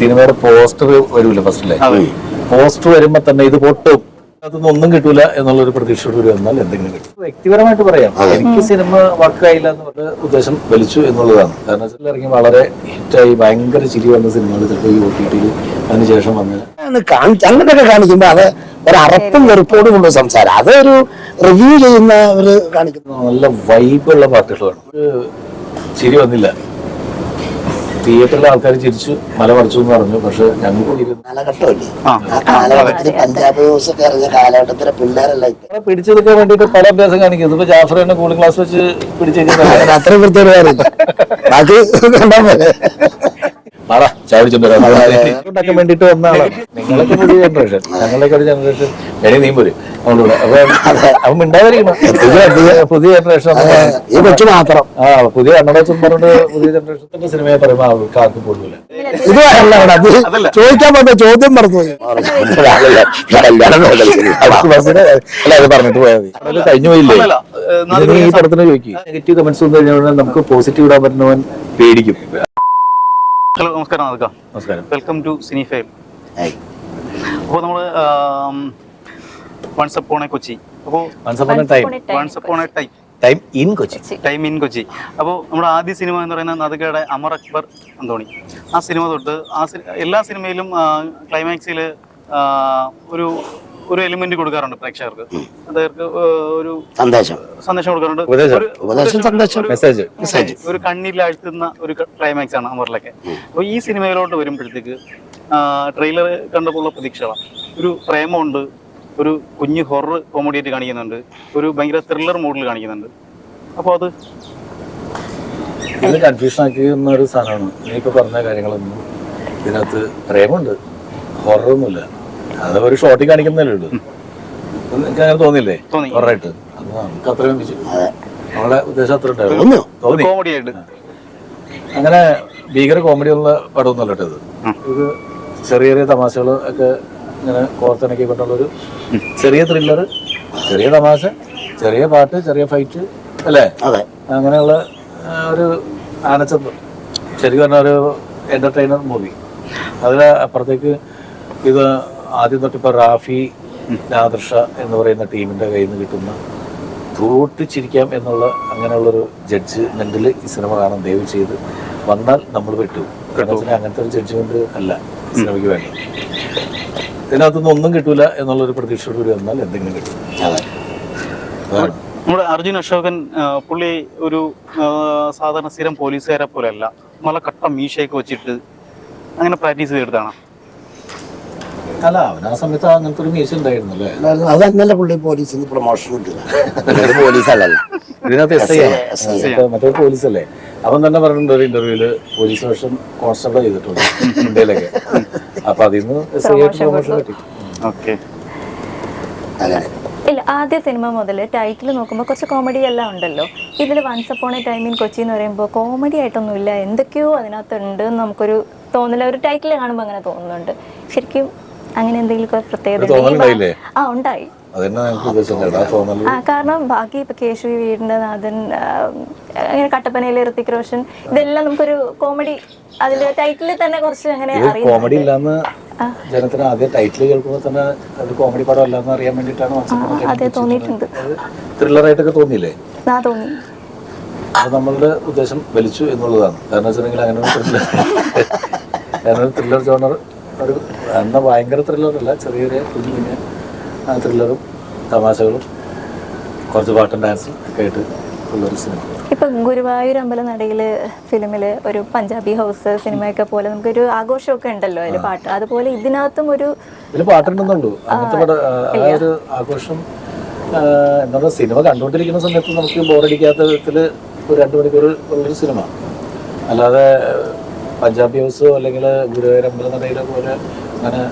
സിനിമയുടെ പോസ്റ്റർ വരൂല ഫസ്റ്റിലെ പോസ്റ്റർ വരുമ്പോ തന്നെ ഇത് പൊട്ടും. അതൊന്നും ഒന്നും കിട്ടൂല എന്നുള്ളൊരു പ്രതീക്ഷയോട് കൂടി വന്നാൽ എന്തെങ്കിലും കിട്ടും. വ്യക്തിപരമായിട്ട് പറയാം. എനിക്ക് സിനിമ വർക്കായില്ല എന്നുള്ള ഉദ്ദേശം വലിച്ചു എന്നുള്ളതാണ്. കാരണം വെച്ചാൽ ഇറങ്ങി വളരെ ഹിറ്റായി ഭയങ്കര ചിരി വന്ന സിനിമകൾ ചിലപ്പോൾ ഈ ഒ ടി ടിയിൽ അതിനുശേഷം വന്നത് അങ്ങനെയൊക്കെ കാണിക്കുമ്പോ അത് ഒരു അറപ്പും വെറുപ്പോടും ഉള്ള സംസാരം. അതൊരു റിവ്യൂ ചെയ്യുന്ന ഒരു കാണിക്കുന്ന നല്ല വൈബുള്ള പാട്ടുകളാണ്. ഒരു ചിരി വന്നില്ല. തിയേറ്ററിലെ ആൾക്കാർ ചിരിച്ചു മല മറിച്ചു എന്ന് പറഞ്ഞു. പക്ഷെ ഞങ്ങൾക്ക് ഇരുന്ന് കാലഘട്ടമല്ലേ? ആ. ആ കാലഘട്ടത്തിൽ പഞ്ചാബ് ന്യൂസ് ഒക്കെ ഇറങ്ങിയ കാലഘട്ടത്തിലെ പിള്ളേരല്ല ഇപ്പൊ പിടിച്ചെടുക്കാൻ വേണ്ടിട്ട് പല അഭ്യാസം കാണിക്കും ഇപ്പൊ ജാഫർ തന്നെ കൂളിംഗ് ക്ലാസ് വെച്ച് പിടിച്ചേക്കുന്നത് അത്ര വൃത്തിയോട് ബാക്കി പോലെ ആടാ ചാടിച്ചോണ്ടാക്കാൻ വേണ്ടിട്ട് വന്നാണ് നിങ്ങളൊക്കെ പുതിയ ജനറേഷൻ ഞങ്ങളൊക്കെ ഒരു ജനറേഷൻ എണി നീ പോരും. അവളൂടെ അപ്പൊ അവൻ മിണ്ടാതിരിക്കണം. പുതിയ ജനറേഷൻ ഈ കൊച്ചു മാത്രം. ആ പുതിയ കണ്ണടച്ചും പറഞ്ഞിട്ട് പുതിയ ജനറേഷന്റെ സിനിമയെ പറയുമ്പോ അവർക്ക് ആർക്കും കൊള്ളൂല ഇത് അല്ല ചോദിക്കാൻ പറഞ്ഞ ചോദ്യം മറന്നുപോയി. അല്ല അത് പറഞ്ഞിട്ട് പോയാൽ മതി. കഴിഞ്ഞു പോയില്ലേ? ഈ പടത്തിന് ചോദിക്കും. നെഗറ്റീവ് കമന്റ്സ് വന്നു കഴിഞ്ഞാൽ നമുക്ക് പോസിറ്റീവ് ഇടാൻ പറ്റുന്നവൻ പേടിക്കും. ഹലോ നമസ്കാരം നടക്കാം നമസ്കാരം. വെൽക്കം ടു സിനി ഫൈവ് അപ്പോൾ നമ്മൾ വൺസ് അപ്പോൺ എ കൊച്ചി അപ്പോൾ once upon time once upon a time time in Kochi time in Kochi അപ്പോൾ നമ്മുടെ ആദ്യ സിനിമ എന്ന് പറയുന്നത് നദികയുടെ അമർ അക്ബർ അന്തോണി. ആ സിനിമ തൊട്ട് ആ എല്ലാ സിനിമയിലും ക്ലൈമാക്സിൽ ഒരു ഒരു എലിമെന്റ് കൊടുക്കാറുണ്ട് പ്രേക്ഷകർക്ക്. അതവർക്ക് ഒരു സന്ദേശം. സന്ദേശം കൊടുക്കാറുണ്ട്. ഒരു- ഉപദേശം, സന്ദേശം. മെസ്സേജ് മെസ്സേജ് ഒരു കണ്ണിലാഴ്ത്തുന്ന ഒരു ക്ലൈമാക്സ് ആണ് അമറിലൊക്കെ. അപ്പൊ ഈ സിനിമയിലോട്ട് വരുമ്പോഴത്തേക്ക് ട്രെയിലർ കണ്ടപ്പോൾ ഉള്ള പ്രതീക്ഷകളാണ് ഒരു പ്രേമമുണ്ട് ഒരു കുഞ്ഞു ഹൊറർ കോമഡി ആയിട്ട് കാണിക്കുന്നുണ്ട് ഒരു ഭയങ്കര ത്രില്ലർ മോഡിൽ കാണിക്കുന്നുണ്ട്. അപ്പോൾ അത് ഇത് കൺഫ്യൂഷൻ ആക്കുന്ന ഒരു സാധനമാണ്. നീ ഇപ്പൊ പറഞ്ഞ കാര്യങ്ങളൊന്നും ഇതിനകത്ത് പ്രേമുണ്ട് ഹൊറൊന്നുമില്ല അത് ഒരു ഷോട്ടിൽ കാണിക്കുന്നല്ലേ ഉള്ളൂ. എനിക്ക് അങ്ങനെ തോന്നില്ലേ തോന്നി. ഹൊറായിട്ട് അത് നമുക്ക് അത്രയും വിശ- നമ്മളെ ഉദ്ദേശം അത്ര ഉണ്ടായിരുന്നു. തോന്നി. കോമഡി ആയിട്ട്. അങ്ങനെ ഭീകര കോമഡി ഉള്ള പടമൊന്നുമല്ല കേട്ടോ ഇത്. ഇത് ചെറിയ ചെറിയ തമാശകൾ ഒക്കെ ഇങ്ങനെ കോർത്തിണക്കി കൊണ്ടുള്ളൊരു ചെറിയ ത്രില്ലർ ചെറിയ തമാശ ചെറിയ പാട്ട് ചെറിയ ഫൈറ്റ് അല്ലേ? അതെ. അങ്ങനെയുള്ള ഒരു ആനച്ചന്തം ശരിക്കും പറഞ്ഞ ഒരു എന്റർടൈനർ മൂവി അതിൽ അപ്പുറത്തേക്ക് ഇത് ആദ്യം തൊട്ട് ഇപ്പോൾ റാഫി നാദർഷ എന്ന് പറയുന്ന ടീമിന്റെ കയ്യിൽ നിന്ന് കിട്ടുന്ന തൂട്ടി ചിരിക്കാം എന്നുള്ള അങ്ങനെയുള്ളൊരു ജഡ്ജ്മെന്റിൽ ഈ സിനിമ കാണാൻ ദയവ് ചെയ്ത് വന്നാൽ നമ്മൾ പെട്ടു. കാരണം അങ്ങനത്തെ ഒരു ജഡ്ജ്മെന്റ് അല്ല സിനിമയ്ക്ക് വേണ്ടത്. ഇതിനകത്തുനിന്ന് ഒന്നും കിട്ടൂല എന്നുള്ളൊരു പ്രതീക്ഷയോട് കൂടി വന്നാൽ എന്തെങ്കിലും കിട്ടും. നമ്മുടെ അർജുൻ അശോകൻ പുള്ളി ഒരു സാധാരണ സ്ഥിരം പോലീസുകാരെ പോലെയല്ല. നല്ല കട്ട മീശയൊക്കെ വെച്ചിട്ട് അങ്ങനെ പ്രാക്ടീസ് ചെയ്തെടുത്താണ് അല്ല അവൻ ആ സമയത്ത് അങ്ങനത്തെ ഒരു മീശ ഉണ്ടായിരുന്നു അല്ലേ അത് പുള്ളി പോലീസിന് പ്രൊമോഷൻ കിട്ടുക പോലീസ് അല്ലല്ല ഇതിനകത്ത് എസ് ഐ മറ്റേ പോലീസ് അല്ലേ അവൻ തന്നെ പറഞ്ഞിട്ടുണ്ട് ഒരു ഇന്റർവ്യൂൽ പോലീസ് വേഷം കോൺസ്റ്റബിൾ ചെയ്തിട്ടുണ്ട് ഇന്ത്യയിലൊക്കെ. അപ്പൊ അതിന്ന് എസ് ഐ ആയിട്ട് പ്രൊമോഷൻ കിട്ടി. ഓക്കെ അങ്ങനെ. ഇല്ല ആദ്യ സിനിമ മുതൽ ടൈറ്റിൽ നോക്കുമ്പോൾ കുറച്ച് കോമഡി എല്ലാം ഉണ്ടല്ലോ. ഇതിൽ once upon a time in Kochi എന്ന് പറയുമ്പോൾ കോമഡി ആയിട്ടൊന്നുമില്ല എന്തൊക്കെയോ അതിനകത്തുണ്ട് നമുക്കൊരു തോന്നില്ല ഒരു ടൈറ്റിൽ കാണുമ്പോൾ അങ്ങനെ തോന്നുന്നുണ്ട്. ശരിക്കും അങ്ങനെ എന്തെങ്കിലും പ്രത്യേകത ആ ഉണ്ടായി. കാരണം ബാക്കി ഇപ്പൊ കേശവി വീടിന്റെ നാഥൻ അങ്ങനെ കട്ടപ്പനയിലെ ഋത്തിക് റോഷൻ ഇതെല്ലാം നമുക്കൊരു കോമഡി അതിന്റെ ടൈറ്റിൽ തന്നെ കുറച്ച് അങ്ങനെ കോമഡി ഇല്ലാന്ന് ജനത്തിന് ആദ്യം ടൈറ്റിൽ കേൾക്കുമ്പോൾ തന്നെ അത് കോമഡി പടം അല്ലാന്ന് അറിയാൻ വേണ്ടിയിട്ടാണ് അതെ തോന്നിയിട്ടുണ്ട്. ത്രില്ലറായിട്ടൊക്കെ തോന്നിയില്ലേ? തോന്നി. അത് നമ്മളുടെ ഉദ്ദേശം വലിച്ചു എന്നുള്ളതാണ്. കാരണം വെച്ചിട്ടുണ്ടെങ്കിൽ അങ്ങനെ ത്രില്ലർ കാരണം ത്രില്ലർ ജോണർ ഒരു അന്ന് ഭയങ്കര ത്രില്ലറല്ല ചെറിയൊരു ചെറിയ ചെറിയ കുഞ്ഞു കുഞ്ഞ് ത്രില്ലറും തമാശകളും കുറച്ച് പാട്ടും ഡാൻസും ഒക്കെ ആയിട്ട് ഉള്ളൊരു സിനിമ ഇപ്പം ഗുരുവായൂർ അമ്പല നടയിൽ ഫിലിമിൽ ഒരു പഞ്ചാബി ഹൗസ് സിനിമയൊക്കെ പോലെ നമുക്കൊരു ആഘോഷമൊക്കെ ഉണ്ടല്ലോ അതിൽ പാട്ട്. അതുപോലെ ഇതിനകത്തും ഒരു ഇതിൽ പാട്ടുണ്ടെന്നുള്ളൂ. അങ്ങനത്തെ ഒരു ആഘോഷം എന്താ സിനിമ കണ്ടുകൊണ്ടിരിക്കുന്ന സമയത്ത് നമുക്ക് ബോറടിക്കാത്ത വിധത്തിൽ ഒരു രണ്ട് മണിക്കൂർ ഉള്ളൊരു സിനിമ. അല്ലാതെ പഞ്ചാബി ഹൗസോ അല്ലെങ്കിൽ ഗുരുവായൂർ അമ്പലനടയിലെ പോലെ അങ്ങനെ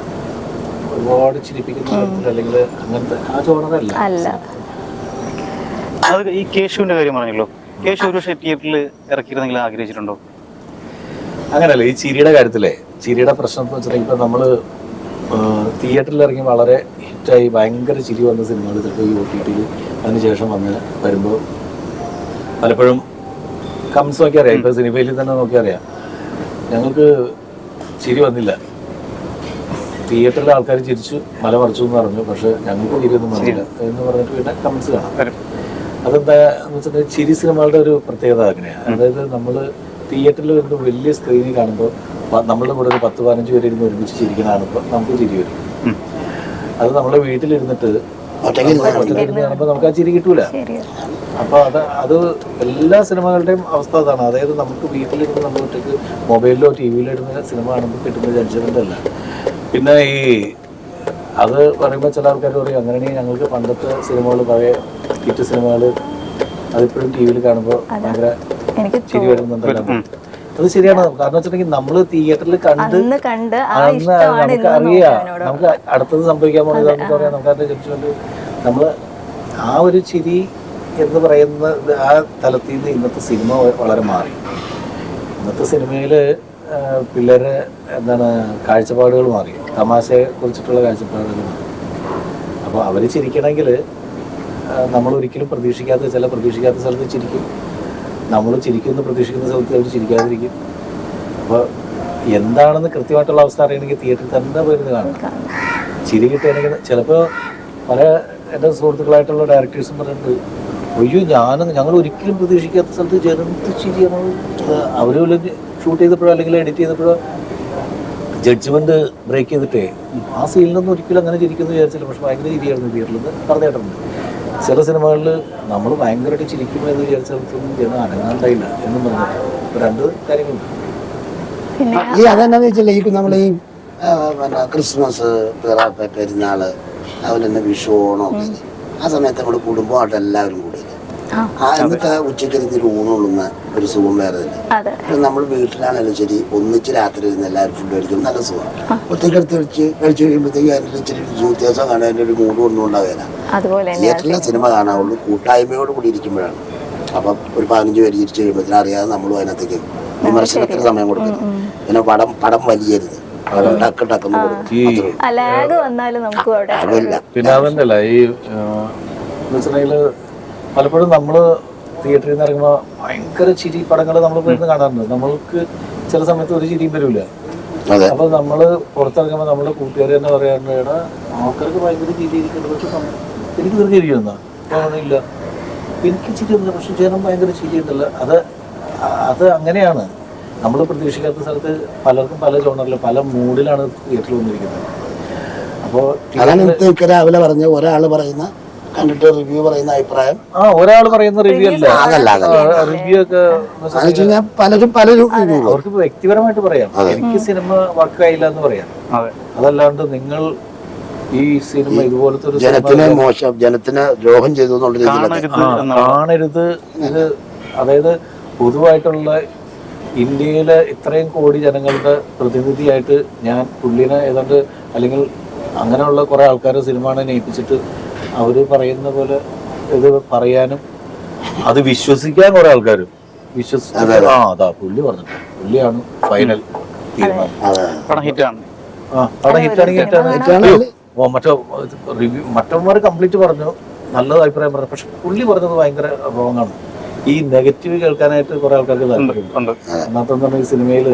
ഒരുപാട് ചിരിപ്പിക്കുന്ന അല്ലെങ്കിൽ അങ്ങനത്തെ ആ ജോണറല്ല അല്ല. അത് ഈ കേശുവിന്റെ കാര്യം പറഞ്ഞല്ലോ. കേശു ഒരു പക്ഷേ തിയേറ്ററിൽ ഇറക്കിയിരുന്നെങ്കിൽ ആഗ്രഹിച്ചിട്ടുണ്ടോ? അങ്ങനല്ല ഈ ചിരിയുടെ കാര്യത്തിലെ ചിരിയുടെ പ്രശ്നം എന്ന് വെച്ചിട്ടുണ്ടെങ്കിൽ ഇപ്പം നമ്മൾ തിയേറ്ററിൽ ഇറങ്ങി വളരെ ഹിറ്റായി ഭയങ്കര ചിരി വന്ന സിനിമകൾ ചിലപ്പോൾ ഈ ഒ ടി ടിയിൽ അതിനുശേഷം വന്ന് വരുമ്പോൾ പലപ്പോഴും കംസ് നോക്കി അറിയാം ഇപ്പം സിനിമയിൽ തന്നെ നോക്കി അറിയാം ഞങ്ങൾക്ക് ചിരി വന്നില്ല. തിയേറ്ററിലെ ആൾക്കാർ ചിരിച്ചു മല മറിച്ചു എന്ന് പറഞ്ഞു പക്ഷെ ഞങ്ങൾക്ക് ചിരിയൊന്നും വന്നില്ല എന്ന് പറഞ്ഞിട്ട് പിന്നെ കമൻസ് കാണാം. അതെന്താ എന്ന് വെച്ചിട്ടുണ്ടെങ്കിൽ ചിരി സിനിമകളുടെ ഒരു പ്രത്യേകത അങ്ങനെയാണ് അതായത് നമ്മൾ തിയേറ്ററിൽ വരുന്ന വലിയ സ്ക്രീനിൽ കാണുമ്പോൾ നമ്മളുടെ കൂടെ ഒരു പത്ത് പതിനഞ്ച് പേര് ഇരുന്ന് ഒരുമിച്ച് ചിരിക്കുന്നതാണ് ഇപ്പോൾ നമുക്ക് ചിരി വരും. അത് നമ്മളെ വീട്ടിലിരുന്നിട്ട് കാണും. നമുക്ക് ആ ചിരി കിട്ടൂല. ശരിയാണ് അപ്പൊ അത് അത് എല്ലാ സിനിമകളുടെയും അവസ്ഥ അതാണ്. അതായത് നമുക്ക് വീട്ടിലിരുന്ന് നമ്മൾ ഒറ്റയ്ക്ക് മൊബൈലിലോ ടി വിയിലോ ഇടുന്ന സിനിമ കാണുമ്പോൾ കിട്ടുന്ന ജഡ്ജ്മെന്റ് അല്ല. പിന്നെ ഈ അത് പറയുമ്പോൾ ചില ആൾക്കാർ പറയും അങ്ങനെയാണെങ്കിൽ ഞങ്ങൾക്ക് പണ്ടത്തെ സിനിമകൾ പഴയ ഹിറ്റ് സിനിമകൾ അതിപ്പോഴും ടി വിയിൽ കാണുമ്പോൾ ഭയങ്കര എനിക്ക് ചിരി വരുന്നുണ്ടല്ലോ. അത് ശരിയാണ്. കാരണം വെച്ചിട്ടുണ്ടെങ്കിൽ നമ്മൾ തിയേറ്ററിൽ കണ്ട് അന്ന് കണ്ട് നമുക്ക് അറിയാം. നമുക്ക് അടുത്തത് സംഭവിക്കാൻ പോകുന്നത് നമുക്ക് അറിയാം. നമുക്ക് അതിന്റെ ചുറ്റുമുണ്ട് നമ്മൾ ആ ഒരു ചിരി എന്ന് പറയുന്ന ആ തലത്തിൽ നിന്ന് ഇന്നത്തെ സിനിമ വളരെ മാറി. ഇന്നത്തെ സിനിമയിൽ പിള്ളേരെ എന്താണ് കാഴ്ചപ്പാടുകൾ മാറി. തമാശയെ കുറിച്ചിട്ടുള്ള കാഴ്ചപ്പാടുകൾ മാറി. അപ്പോൾ അവർ ചിരിക്കണമെങ്കിൽ നമ്മൾ ഒരിക്കലും പ്രതീക്ഷിക്കാത്ത ചില പ്രതീക്ഷിക്കാത്ത സ്ഥലത്ത് ചിരിക്കും. നമ്മൾ ചിരിക്കുമെന്ന് പ്രതീക്ഷിക്കുന്ന സ്ഥലത്ത് അവർ ചിരിക്കാതിരിക്കും. അപ്പോൾ എന്താണെന്ന് കൃത്യമായിട്ടുള്ള അവസ്ഥ അറിയണമെങ്കിൽ തിയേറ്ററിൽ തന്നെ പോയിരുന്ന് കാണണം. ചിരി കിട്ടുകയാണെങ്കിൽ ചിലപ്പോൾ പല എന്റെ സുഹൃത്തുക്കളായിട്ടുള്ള ഡയറക്ടേഴ്സും പറഞ്ഞിട്ടുണ്ട് അയ്യോ ഞാനും ഞങ്ങൾ ഒരിക്കലും പ്രതീക്ഷിക്കാത്ത സ്ഥലത്ത് ചെറുത്ത് ചിരിയാണ് അവർ ഷൂട്ട് ചെയ്തപ്പോഴോ അല്ലെങ്കിൽ എഡിറ്റ് ചെയ്തപ്പോഴോ ജഡ്ജ്മെന്റ് ബ്രേക്ക് ചെയ്തിട്ടേ ആ സീനിലൊന്നും ഒരിക്കലും അങ്ങനെ ചിരിക്കുന്നു വിചാരിച്ചില്ല പക്ഷെ ഭയങ്കര ചിരിയായിരുന്നു തിയേറ്ററിൽ നിന്ന് പറഞ്ഞു കേട്ടിട്ടുണ്ട് ചില സിനിമകളിൽ നമ്മൾ ഭയങ്കരമായിട്ട് ചിരിക്കുമ്പോൾ എന്ന് വിചാരിച്ച സ്ഥലത്തൊന്നും ജനം അനങ്ങാണ്ടായില്ല എന്നും പറഞ്ഞു. രണ്ട് കാര്യങ്ങളുണ്ട്. പിന്നെ ഈ അതെന്നാന്ന് വെച്ചാൽ ഈ നമ്മൾ ഈ പിന്നെ ക്രിസ്മസ് പെരുന്നാൾ അതുപോലെ തന്നെ വിഷു ഓണം ആ സമയത്ത് നമ്മൾ കുടുംബമായിട്ട് എല്ലാവരും ആ. എന്നിട്ട് ഉച്ചയ്ക്ക് ഇരുന്ന് ഊണുള്ളുന്ന ഒരു സുഖം വേറെ തന്നെ. അതെ. നമ്മൾ വീട്ടിലാണെങ്കിലും ശരി ഒന്നിച്ച് രാത്രി ഇരുന്ന് എല്ലാവരും ഫുഡ് കഴിക്കും നല്ല സുഖമാണ്. ഒറ്റയ്ക്ക് എടുത്ത് കഴിച്ച് കഴിച്ച് കഴിയുമ്പോഴത്തേക്ക് അതിന്റെ ഇച്ചിരി വ്യത്യാസം കാണാൻ അതിന്റെ ഒരു മൂഡ് ഒന്നും ഉണ്ടാകില്ല തിയേറ്ററിലെ സിനിമ കാണാവുള്ളൂ കൂട്ടായ്മയോട് കൂടി ഇരിക്കുമ്പോഴാണ്. അപ്പം ഒരു പതിനഞ്ച് പേര് ഇരിച്ചു കഴിയുമ്പോഴത്തേനും അറിയാതെ നമ്മളും അതിനകത്തേക്ക് വിമർശനത്തിന് സമയം കൊടുക്കണം പിന്നെ പടം പടം വലിയരുത്. പിന്നെ അതല്ല ഈ പലപ്പോഴും നമ്മൾ തിയേറ്ററിൽ നിന്ന് ഇറങ്ങുമ്പോൾ ഭയങ്കര ചിരി പടങ്ങൾ നമ്മൾ പോയിരുന്ന് കാണാറുണ്ട്. നമ്മൾക്ക് ചില സമയത്ത് ഒരു ചിരിയും വരില്ല അപ്പൊ നമ്മൾ പുറത്തിറങ്ങുമ്പോൾ നമ്മുടെ കൂട്ടുകാർ തന്നെ പറയാറുണ്ട് എടാ ആൾക്കാർക്ക് ഭയങ്കര ചിരി ഇരിക്കുന്നുണ്ട് പക്ഷെ എനിക്ക് തീർച്ച ഇരിക്കുന്ന ഇല്ല. എനിക്ക് ചിരി ഒന്നുമില്ല പക്ഷെ ജനം ഭയങ്കര ചിരി ഉണ്ടല്ല. അത് അത് അങ്ങനെയാണ്. നമ്മൾ പ്രതീക്ഷിക്കാത്ത സ്ഥലത്ത് പലർക്കും പല ജോണറിൽ പല മൂഡിലാണ് തിയേറ്ററിൽ വന്നിരിക്കുന്നത്. അപ്പോൾ രാവിലെ പറഞ്ഞ ഒരാൾ പറയുന്ന കണ്ടിട്ട് റിവ്യൂ പറയുന്ന അഭിപ്രായം. ആ ഒരാൾ പറയുന്ന റിവ്യൂ അല്ല? അതല്ല അതല്ല. റിവ്യൂ ഒക്കെ എന്ന് വെച്ച് കഴിഞ്ഞാൽ പലരും പലരും review അവർക്ക് വ്യക്തിപരമായിട്ട് പറയാം. എനിക്ക് സിനിമ വർക്കായില്ല എന്ന് പറയാം. അതെ. അതല്ലാണ്ട് നിങ്ങൾ ഈ സിനിമ ഇതുപോലത്തെ ഒരു ജനത്തിന് മോശം ജനത്തിന് ദ്രോഹം ചെയ്തു എന്നുള്ള രീതിയിൽ കാണരുത് ഇത് അതായത് പൊതുവായിട്ടുള്ള ഇന്ത്യയിലെ ഇത്രയും കോടി ജനങ്ങളുടെ പ്രതിനിധിയായിട്ട് ഞാൻ പുള്ളിനെ ഏതാണ്ട് അല്ലെങ്കിൽ അങ്ങനെയുള്ള കുറെ ആൾക്കാരെ സിനിമ ഏൽപ്പിച്ചിട്ട് അവർ പറയുന്ന പോലെ ഇത് പറയാനും അത് വിശ്വസിക്കാൻ കുറെ ആൾക്കാരും. വിശ്വസിച്ച് ആ അതാ പുള്ളി പറഞ്ഞിട്ട് പുള്ളിയാണ് ഫൈനൽ തീരുമാനം. അതെ പടം ഹിറ്റാണ്. ആ പടം ഹിറ്റാണെങ്കിൽ ഹിറ്റാണ് ഹിറ്റാണ്. ഓ, മറ്റോ റിവ്യൂ മറ്റവന്മാർ കംപ്ലീറ്റ് പറഞ്ഞു. നല്ലത് അഭിപ്രായം പറഞ്ഞു. പക്ഷെ പുള്ളി പറഞ്ഞത് ഭയങ്കര റോങ് ആണ്. ഈ നെഗറ്റീവ് കേൾക്കാനായിട്ട് കുറെ ആൾക്കാർക്ക് താല്പര്യമുണ്ട്. ഉണ്ട്. തന്നെ ഈ സിനിമയിൽ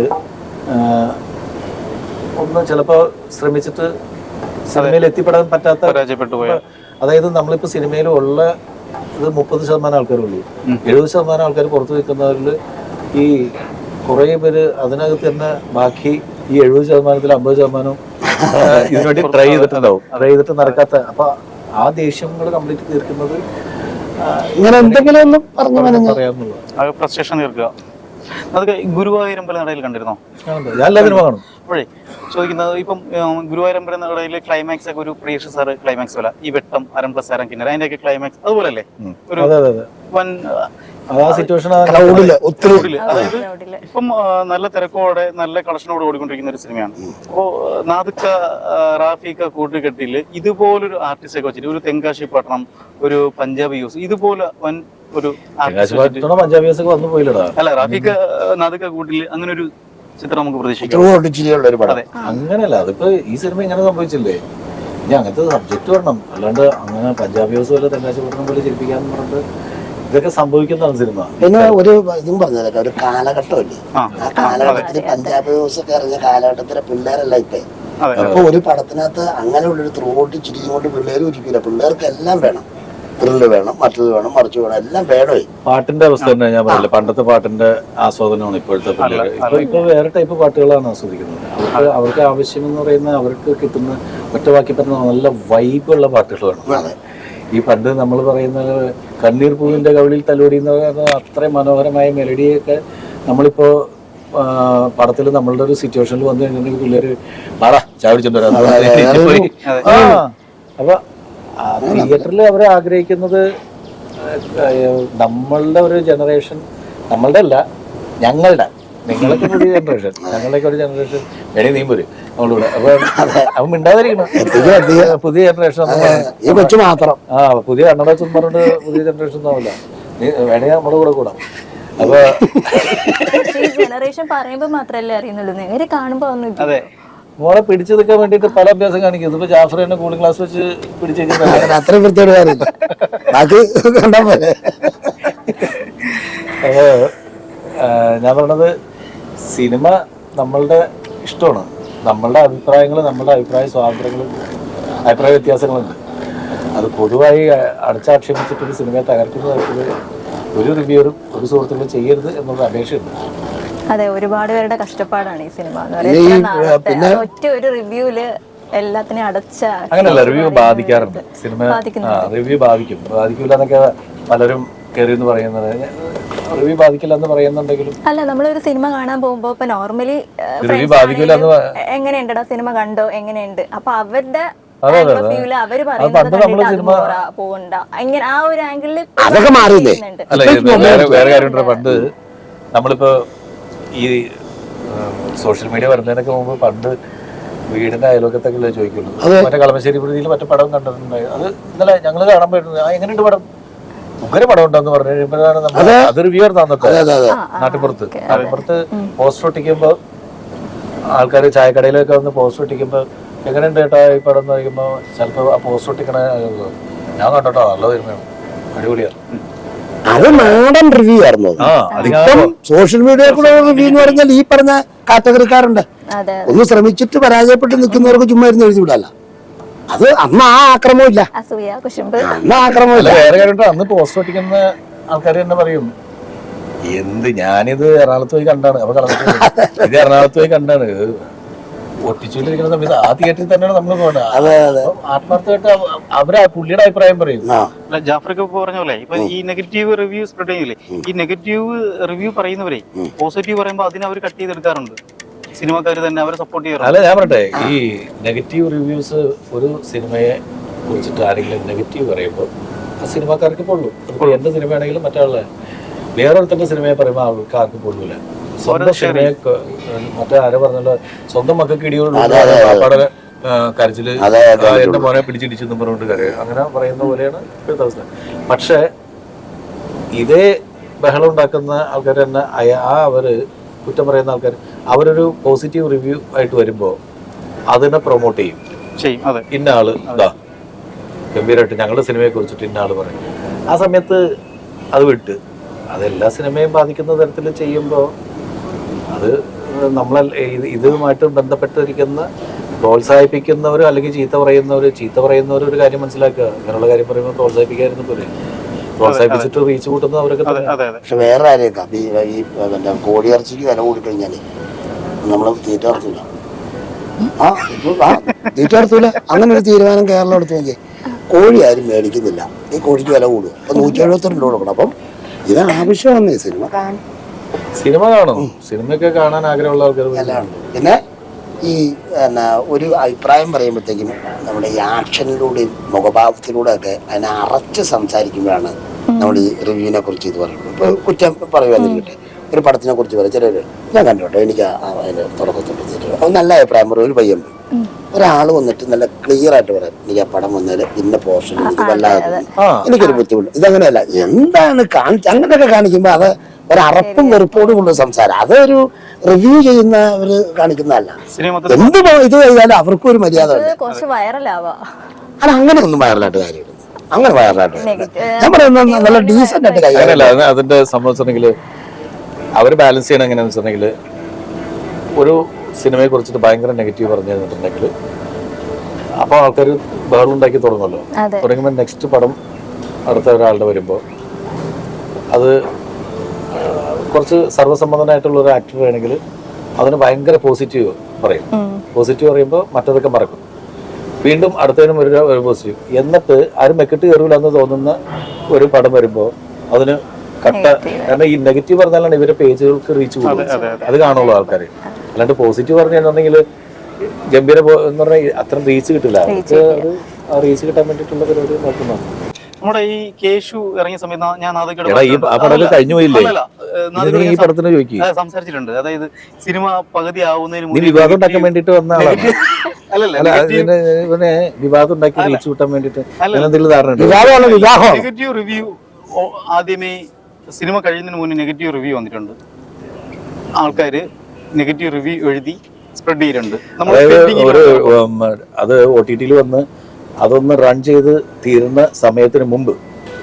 ഒന്ന് ചിലപ്പോൾ ശ്രമിച്ചിട്ട് സിനിമയിൽ എത്തിപ്പെടാൻ പറ്റാത്ത പരാജയപ്പെട്ടു പോയ അതായത് നമ്മളിപ്പോൾ സിനിമയിൽ ഉള്ള ഇത് മുപ്പത് ശതമാനം ആൾക്കാരുള്ളൂ. എഴുപത് ശതമാനം ആൾക്കാർ പുറത്തു നിൽക്കുന്നവരിൽ ഈ കുറേ പേര് അതിനകത്ത് തന്നെ ബാക്കി ഈ എഴുപത് ശതമാനത്തിൽ അമ്പത് ശതമാനം ഇതിനുവേണ്ടി ട്രൈ ചെയ്തിട്ടുണ്ടാവും. ട്രൈ ചെയ്തിട്ട് നടക്കാത്ത. അപ്പൊ ആ ദേഷ്യങ്ങൾ കംപ്ലീറ്റ് തീർക്കുന്നത് ഇങ്ങനെ എന്തെങ്കിലും ഒന്ന് പറഞ്ഞു പറയാമെന്നുള്ളത് ഫ്രസ്ട്രേഷൻ തീർക്കുക. അതൊക്കെ ഗുരുവായൂരമ്പല നടയിൽ കണ്ടിരുന്നോ? ഞാൻ എല്ലാ സിനിമ കാണും. അപ്പോഴേ ചോദിക്കുന്നത് ഇപ്പം ഗുരുവായൂരമ്പല നടയിൽ ക്ലൈമാക്സ് ഒക്കെ ഒരു പ്രിയേഷ് സാറ് ക്ലൈമാക്സ് പോലെ. ഈ വെട്ടം അരം പ്ലസ് അരം കിന്നര അതിന്റെയൊക്കെ ക്ലൈമാക്സ് അതുപോലെ അല്ലേ ഒരു അതെ അതെ അതെ. വൻ അതായത്. ഇപ്പം നല്ല തിരക്കോടെ നല്ല കളക്ഷനോട് ഓടിക്കൊണ്ടിരിക്കുന്ന ഒരു സിനിമയാണ്. അപ്പോ നാദുക്ക റാഫിക്ക കൂട്ടുകെട്ടിൽ ഇതുപോലൊരു ആർട്ടിസ്റ്റ് ഒക്കെ വെച്ചിട്ട് ഒരു തെങ്കാശി പട്ടണം ഒരു പഞ്ചാബ് യൂസ് ഇതുപോലെ വൻ ഒരു ഒക്കെ വന്നു പോയില്ലടാ. അല്ല റാഫിക്ക് നാദുക്ക കൂട്ടിൽ അങ്ങനെ ഒരു ചിത്രം നമുക്ക് പ്രതീക്ഷിക്കാം. അങ്ങനെയല്ല അതിപ്പോ ഈ സിനിമ ഇങ്ങനെ സംഭവിച്ചില്ലേ? ഇനി അങ്ങനത്തെ സബ്ജക്ട് വരണം. അല്ലാണ്ട് അങ്ങനെ പഞ്ചാബി ഹൗസ് പോലെ തെങ്കാശി പട്ടണം പോലെ ചിരിപ്പിക്കാന്ന് പറഞ്ഞിട്ട് ഇതൊക്കെ സംഭവിക്കുന്നതാണ് സിനിമ പിന്നെ ഒരു ഇതും പറഞ്ഞതൊക്കെ ഒരു കാലഘട്ടമല്ലേ? ആ. കാലഘട്ടത്തിൽ പഞ്ചാബി ഹൗസ് ഒക്കെ ഇറങ്ങിയ കാലഘട്ടത്തിലെ പിള്ളേരല്ല ഇപ്പൊ? അതെ. ഇപ്പൊ ഒരു പടത്തിനകത്ത് അങ്ങനെയുള്ളൊരു ത്രോട്ട് ചിരിക്കും കൊണ്ട് പിള്ളേർ ഇരിക്കില്ല പിള്ളേർക്ക് എല്ലാം വേണം. ത്രില്ല് വേണം മറ്റത് വേണം മറിച്ച് വേണം എല്ലാം വേണമേ. പാട്ടിന്റെ അവസ്ഥ തന്നെ ഞാൻ പറയില്ല പണ്ടത്തെ പാട്ടിന്റെ ആസ്വാദനമാണ് ഇപ്പോഴത്തെ പിള്ളേർ ഇപ്പൊ ഇപ്പൊ വേറെ ടൈപ്പ് പാട്ടുകളാണ് ആസ്വദിക്കുന്നത്. അവർക്ക് അവർക്ക് ആവശ്യം എന്ന് പറയുന്ന അവർക്ക് കിട്ടുന്ന ഒറ്റ വാക്കി പറഞ്ഞ നല്ല വൈബുള്ള പാട്ടുകൾ വേണം അതെ. ഈ പണ്ട് നമ്മൾ പറയുന്ന കണ്ണീർ പൂവിന്റെ കവിളിൽ തലോടി എന്ന് പറയുന്ന അത്രയും മനോഹരമായ മെലഡിയൊക്കെ നമ്മളിപ്പോ പടത്തിൽ നമ്മളുടെ ഒരു സിറ്റുവേഷനിൽ വന്നു കഴിഞ്ഞിട്ടുണ്ടെങ്കിൽ പിള്ളേര് പാടാ ചാവിടിച്ചോണ്ട് വരാം അപ്പൊ തിയേറ്ററിൽ അവർ ആഗ്രഹിക്കുന്നത് നമ്മളുടെ ഒരു ജനറേഷൻ നമ്മളുടെ അല്ല ഞങ്ങളുടെ. നിങ്ങളൊക്കെ ഒരു ജനറേഷൻ ഞങ്ങളുടെയൊക്കെ ഒരു ജനറേഷൻ വേണേ നീ പോരും. നമ്മളിവിടെ അപ്പൊ അവൻ മിണ്ടാതിരിക്കണം. പുതിയ ജനറേഷൻ ഈ കൊച്ചു മാത്രം. ആ പുതിയ കണ്ണടച്ചും പറഞ്ഞിട്ട് പുതിയ ജനറേഷൻ ഒന്നും ആവില്ല. നീ വേണേ നമ്മുടെ കൂടെ കൂടാം. അപ്പൊ ഈ ജനറേഷൻ പറയുമ്പോ മാത്രല്ലേ അറിയുന്നുള്ളൂ. നേരെ കാണുമ്പോ ഒന്നും ഇല്ല. അതെ. മോളെ പിടിച്ചു നിൽക്കാൻ വേണ്ടിയിട്ട് പല അഭ്യാസം കാണിക്കുന്നു. ഇപ്പൊ ജാഫർ തന്നെ കൂളിംഗ് ക്ലാസ് വെച്ച് പിടിച്ചു കഴിഞ്ഞാൽ അത്രയും വൃത്തിയോട് കാര്യമില്ല. ബാക്കി കണ്ടാ പോലെ ആ, ഞാൻ പറഞ്ഞത് സിനിമ നമ്മളുടെ ഇഷ്ടമാണ്. നമ്മളുടെ അഭിപ്രായങ്ങൾ നമ്മളുടെ അഭിപ്രായ സ്വാതന്ത്ര്യങ്ങളും അഭിപ്രായ വ്യത്യാസങ്ങളുണ്ട്. അത് പൊതുവായി അടച്ചാക്ഷേപിച്ചിട്ടൊരു സിനിമയെ തകർക്കുന്നതായിട്ട് ഒരു റിവ്യൂറും ഒരു സുഹൃത്തുക്കളും ചെയ്യരുത് എന്നുള്ള അപേക്ഷയുണ്ട്. അതെ ഒരുപാട് പേരുടെ കഷ്ടപ്പാടാണ് ഈ സിനിമ എന്ന് പറയുന്നത്. പിന്നെ- ഒറ്റ ഒരു റിവ്യൂൽ എല്ലാത്തിനെയും അടച്ച അങ്ങനല്ല റിവ്യൂ ബാധിക്കാറുണ്ട്. സിനിമ ബാധിക്കുന്നുണ്ട്. റിവ്യൂ ബാധിക്കും. ബാധിക്കില്ല എന്നൊക്കെ പലരും കയറി എന്ന് പറയുന്നത് റിവ്യൂ ബാധിക്കില്ല എന്ന് പറയുന്നുണ്ടെങ്കിലും. അല്ല നമ്മളൊരു സിനിമ കാണാൻ പോകുമ്പോ ഇപ്പൊ നോർമലി റിവ്യൂ ബാധിക്കില്ല എങ്ങനെയുണ്ടടാ സിനിമ കണ്ടോ? എങ്ങനെയുണ്ട്? അപ്പൊ അവരുടെ അതൊക്കെ മാറിയില്ലേ? പണ്ട് നമ്മളിപ്പോ ഈ സോഷ്യൽ മീഡിയ വരുന്നതിനൊക്കെ മുമ്പ് പണ്ട് വീടിന്റെ അയലോക്കത്തൊക്കെ ചോദിക്കുള്ളൂ. മറ്റേ കളമശ്ശേരി പ്രതിയിൽ മറ്റേ പടം കണ്ടിട്ടുണ്ടായി അത് ഇന്നലെ ഞങ്ങൾ കാണാൻ പോയിരുന്നു. ആ എങ്ങനെയുണ്ട് പടം? ഉഗ്ര പടം ഉണ്ടെന്ന് പറഞ്ഞു കഴിയുമ്പോഴാണ് നമ്മൾ അത്. റിവ്യൂ ആയിരുന്നു അതെ അതെ നാട്ടിപ്പുറത്ത് നാട്ടിൻപുറത്ത്. നാട്ടിൻപുറത്ത് പോസ്റ്റർ ഒട്ടിക്കുമ്പോ ആൾക്കാർ ചായക്കടയിലൊക്കെ വന്ന് പോസ്റ്റർ ഒട്ടിക്കുമ്പോ എങ്ങനെയുണ്ട് ചേട്ടാ ഈ പടം എന്ന് പറയുമ്പോൾ ചിലപ്പോ ആ പോസ്റ്റർ ഒട്ടിക്കണ ഞാൻ കണ്ടോട്ടോ നല്ല സിനിമയാണ്. അടിപൊളിയാണ്. അത് നാടൻ റിവ്യൂ ആയിരുന്നു ഇപ്പം സോഷ്യൽ മീഡിയ കൂടെ റിവ്യൂ എന്ന് പറഞ്ഞാൽ ഈ പറഞ്ഞ കാറ്റഗറിക്കാരുണ്ട്. അതെ ഒന്ന് ശ്രമിച്ചിട്ട് പരാജയപ്പെട്ട് നിൽക്കുന്നവർക്ക് ചുമ്മാ ഇരുന്ന് എഴുതി വിടല്ല. അത് അന്ന് ആ ആക്രമവും ഇല്ല. അസൂയ കുശുമ്പ്. അന്ന് ആക്രമില്ല അന്ന് പോസ്റ്റ് ഒട്ടിക്കുന്ന ആൾക്കാർ തന്നെ പറയും എന്ത് ഞാനിത് എറണാകുളത്ത് പോയി കണ്ടാണ്. അപ്പൊ ഇത് എറണാകുളത്ത് പോയി കണ്ടാണ്. ഇത് ഒട്ടിച്ചുകൊണ്ടിരിക്കുന്ന സമയത്ത് ആ തിയേറ്ററിൽ തന്നെയാണ് നമ്മൾ പോകുന്നത് അതെ അതെ. ആത്മാർത്ഥമായിട്ട് അവരെ പുള്ളിയുടെ അഭിപ്രായം പറയും. അല്ല ജാഫർക്ക് ഇപ്പൊ പറഞ്ഞ പോലെ ഇപ്പൊ ഈ നെഗറ്റീവ് റിവ്യൂ സ്പ്രെഡ് ചെയ്യില്ലേ ഈ നെഗറ്റീവ് റിവ്യൂ പറയുന്നവരെ പോസിറ്റീവ് പറയുമ്പോൾ അതിനെ അവർ കട്ട് ചെയ്തെടുക്കാറുണ്ട്. സിനിമക്കാർ തന്നെ അവരെ സപ്പോർട്ട് ചെയ്യാറുണ്ട്. അല്ല ഞാൻ പറയട്ടെ ഈ നെഗറ്റീവ് റിവ്യൂസ് ഒരു സിനിമയെ കുറിച്ചിട്ട് ആരെങ്കിലും നെഗറ്റീവ് പറയുമ്പോൾ ആ സിനിമാക്കാർക്ക് പൊള്ളു. എന്റെ സിനിമയാണെങ്കിലും മറ്റാളെ വേറൊരുത്തന്റെ സിനിമയെ പറയുമ്പോൾ ആൾക്കാർക്ക് പൊള്ളൂല സ്വന്തം ക- മറ്റേ ആരെ പറഞ്ഞല്ലോ സ്വന്തം മക്കൾക്ക് ഇടിയോട് കരച്ചിൽ. അതെ, എന്റെ മോനെ പിടിച്ചിടിച്ചെന്നും പറഞ്ഞുകൊണ്ട് കരയുക അങ്ങനെ പറയുന്ന പോലെയാണ് ഇപ്പോഴത്തെ അവസ്ഥ പക്ഷേ ഇതേ ബഹളം ഉണ്ടാക്കുന്ന ആൾക്കാർ തന്നെ ആ അവർ കുറ്റം പറയുന്ന ആൾക്കാർ അവരൊരു പോസിറ്റീവ് റിവ്യൂ ആയിട്ട് വരുമ്പോൾ അതിനെ പ്രൊമോട്ട് ചെയ്യും. ചെയ്യും അതെ. ഇന്ന ആൾ ഇതാ ഗംഭീരമായിട്ട് ഞങ്ങളുടെ സിനിമയെ കുറിച്ചിട്ട് ഇന്ന ആൾ പറയും. ആ സമയത്ത് അത് വിട്ട് അതെല്ലാ സിനിമയും ബാധിക്കുന്ന തരത്തിൽ ചെയ്യുമ്പോൾ നമ്മളെ ഇത് ഇതുമായിട്ട് ബന്ധപ്പെട്ടിരിക്കുന്ന പ്രോത്സാഹിപ്പിക്കുന്നവരോ അല്ലെങ്കിൽ ചീത്ത പറയുന്നവരോ ചീത്ത പറയുന്നവരോ ഒരു കാര്യം മനസ്സിലാക്കുക. ഇങ്ങനെയുള്ള കാര്യം പറയുമ്പോൾ പ്രോത്സാഹിപ്പിക്കായിരുന്നു പോലെ. പ്രോത്സാഹിപ്പിച്ചിട്ട് റീച്ച് കൂട്ടുന്നത് അവരൊക്കെ അതെ അതെ അതെ. പക്ഷെ വേറെ ആരെയൊക്കെ ഈ ഈ കോടിയിറച്ചിക്ക് വില കൂടിക്കഴിഞ്ഞാലേ നമ്മൾ തീറ്റ നടത്തൂല. ആ തീറ്റ അങ്ങനെ ഒരു തീരുമാനം കേരളം എടുത്തു നോക്കിയേ. കോഴി ആരും മേടിക്കുന്നില്ല. ഈ കോഴിക്ക് വില കൂടും. അപ്പൊ നൂറ്റി എഴുപത്തിരണ്ട് രൂപ കൊടുക്കണം. അപ്പം ഇത് ആവശ്യമാണ് സിനിമ. കാണും. സിനിമ കാണും. സിനിമയൊക്കെ കാണാൻ ആഗ്രഹമുള്ള ആൾക്കാർ പിന്നെ ഈ എന്നാ ഒരു അഭിപ്രായം പറയുമ്പോഴത്തേക്കും നമ്മുടെ ഈ ആക്ഷനിലൂടെയും മുഖഭാവത്തിലൂടെ ഒക്കെ അതിനെ അറച്ച് സംസാരിക്കുമ്പോഴാണ് നമ്മൾ ഈ റിവ്യൂവിനെ കുറിച്ച് ഇത് പറയുന്നത്. ഇപ്പൊ കുറ്റം പറയുവാന്നിരിക്കട്ടെ ഒരു പടത്തിനെ കുറിച്ച് പറയും. ചിലർ ഞാൻ കണ്ടോട്ടെ എനിക്ക് ആ- തുടക്കത്തോട്ട് തുടക്കത്തിൽ തീരുമാനം അത് നല്ല അഭിപ്രായം പറയും. ഒരു പയ്യൻ ഒരാൾ വന്നിട്ട് നല്ല ക്ലിയർ ആയിട്ട് പറയാം. എനിക്ക് ആ പടം വന്നാൽ ഇന്ന പോർഷൻ എനിക്ക് വല്ലാതെ എനിക്കൊരു ബുദ്ധിമുട്ട്. ഇതങ്ങനെയല്ല. എന്താണ് കാണിച്ച അങ്ങനെയൊക്കെ കാണിക്കുമ്പോൾ അത് ഒരു അറപ്പും വെറുപ്പോടും ഉള്ള സംസാരം. അതൊരു റിവ്യൂ ചെയ്യുന്ന ഒരു കാണിക്കുന്നതല്ല. എന്ത് ഇത് ചെയ്താലും അവർക്കും ഒരു മര്യാദ അല്ല അങ്ങനെ ഒന്നും വൈറലായിട്ട് കാര്യമില്ല. അങ്ങനെ വൈറലായിട്ട് ഞാൻ പറയുന്നത് നല്ല ഡീസന്റ് ആയിട്ട് കൈകാര്യം അതിന്റെ സംബന്ധിച്ചിട്ടുണ്ടെങ്കിൽ അവർ ബാലൻസ് ചെയ്യണം എങ്ങനെയാന്ന് വെച്ചിട്ടുണ്ടെങ്കിൽ ഒരു സിനിമയെ കുറിച്ചിട്ട് ഭയങ്കര നെഗറ്റീവ് പറഞ്ഞു കഴിഞ്ഞിട്ടുണ്ടെങ്കിൽ അപ്പോൾ ആൾക്കാർ ബഹളം ഉണ്ടാക്കി തുടങ്ങുമല്ലോ. തുടങ്ങുമ്പോൾ നെക്സ്റ്റ് പടം അടുത്ത ഒരാളുടെ വരുമ്പോൾ അത് കുറച്ച് സർവസമ്മതനായിട്ടുള്ള ഒരു ആക്ടർ ആണെങ്കിൽ അതിന് ഭയങ്കര പോസിറ്റീവ് പറയും. പോസിറ്റീവ് പറയുമ്പോൾ മറ്റതൊക്കെ മറക്കും. വീണ്ടും അടുത്തതിനും ഒരു പോസിറ്റീവ് എന്നിട്ട് ആരും മെക്കിട്ട് കയറൂല എന്ന് തോന്നുന്ന ഒരു പടം വരുമ്പോൾ അതിന് കട്ട കാരണം ഈ നെഗറ്റീവ് പറഞ്ഞാലാണ് ഇവരുടെ പേജുകൾക്ക് റീച്ച് കൂടുതൽ. അത് കാണുള്ളൂ ആൾക്കാർ അല്ലാണ്ട് പോസിറ്റീവ് പറഞ്ഞിട്ടുണ്ടെങ്കിൽ ഗംഭീര എന്ന് പറഞ്ഞാൽ അത്ര റീച്ച് കിട്ടില്ല. അവർക്ക് അത് ആ റീച്ച് കിട്ടാൻ വേണ്ടിയിട്ടുള്ള പരിപാടി നോക്കുന്നതാണ് നമ്മുടെ ഈ കേശു ഇറങ്ങിയ സമയത്ത് ഞാൻ ഈ കഴിഞ്ഞു പടത്തിന് സംസാരിച്ചിട്ടുണ്ട്. അതായത് സിനിമ പകുതി ആവുന്നതിന് വിവാദം ഉണ്ടാക്കാൻ വേണ്ടിട്ട് വന്ന ഇവനെ വിവാദം ഉണ്ടാക്കി കിട്ടാൻ വേണ്ടിട്ട് വിവാഹമാണ് നെഗറ്റീവ് റിവ്യൂ ആദ്യമേ സിനിമ കഴിയുന്നതിന് മുന്നേ നെഗറ്റീവ് റിവ്യൂ വന്നിട്ടുണ്ട്. ആൾക്കാര് നെഗറ്റീവ് റിവ്യൂ എഴുതി സ്പ്രെഡ് ചെയ്തിട്ടുണ്ട്. നമ്മൾ ഒരു അത് ഒ ടി ടിയിൽ വന്ന് അതൊന്ന് റൺ ചെയ്ത് തീരുന്ന സമയത്തിന് മുമ്പ്.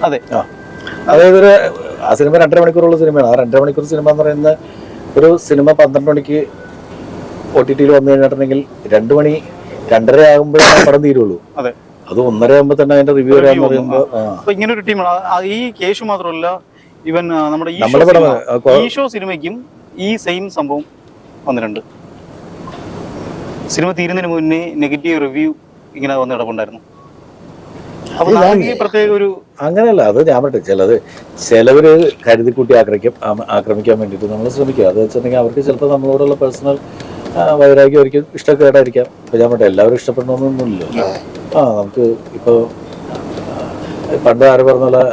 അതെ. ആ. അതായത് ഒരു ആ സിനിമ രണ്ടര മണിക്കൂറുള്ള സിനിമയാണ്. ആ രണ്ടര മണിക്കൂർ സിനിമ എന്ന് പറയുന്ന ഒരു സിനിമ പന്ത്രണ്ട് മണിക്ക് ഒ ടി ടിയിൽ വന്നു കഴിഞ്ഞിട്ടുണ്ടെങ്കിൽ രണ്ട് മണി രണ്ടര ആകുമ്പോഴേ പടം തീരുള്ളൂ. അതെ. അത് ഒന്നര ആകുമ്പോൾ തന്നെ അതിന്റെ റിവ്യൂ വരാന്ന് പറയുമ്പോൾ ഇങ്ങനെ ഒരു ടീമാണ് ഈ കേശു മാത്രമല്ല ഇവൻ നമ്മുടെ ഈ നമ്മുടെ പടം ആ, കൊ- ഈ ഷോ സിനിമയ്ക്കും ഈ സെയിം സംഭവം വന്നിട്ടുണ്ട്. സിനിമ തീരുന്നതിന് മുന്നേ നെഗറ്റീവ് റിവ്യൂ ഇങ്ങനെ വന്ന് കിടപ്പുണ്ടായിരുന്നു. അങ്ങനെയല്ല അത് ഞാൻ പറ്റും ചിലത് ചിലവര് കരുതിക്കൂട്ടി ആക്രമിക്കും ആക്രമിക്കാൻ വേണ്ടിയിട്ട് നമ്മൾ ശ്രമിക്കുക അത് വെച്ചിട്ടുണ്ടെങ്കിൽ അവർക്ക് ചിലപ്പോൾ നമ്മളോടുള്ള പേഴ്സണൽ വൈരാഗ്യം അവർക്ക് ഇഷ്ടക്കേടായിരിക്കാം. അപ്പോൾ ഞാൻ പറ്റും എല്ലാവരും ഇഷ്ടപ്പെടണമെന്നൊന്നുമില്ല ആ. നമുക്ക് ഇപ്പോൾ പണ്ട് ആര് പറഞ്ഞ പോലെ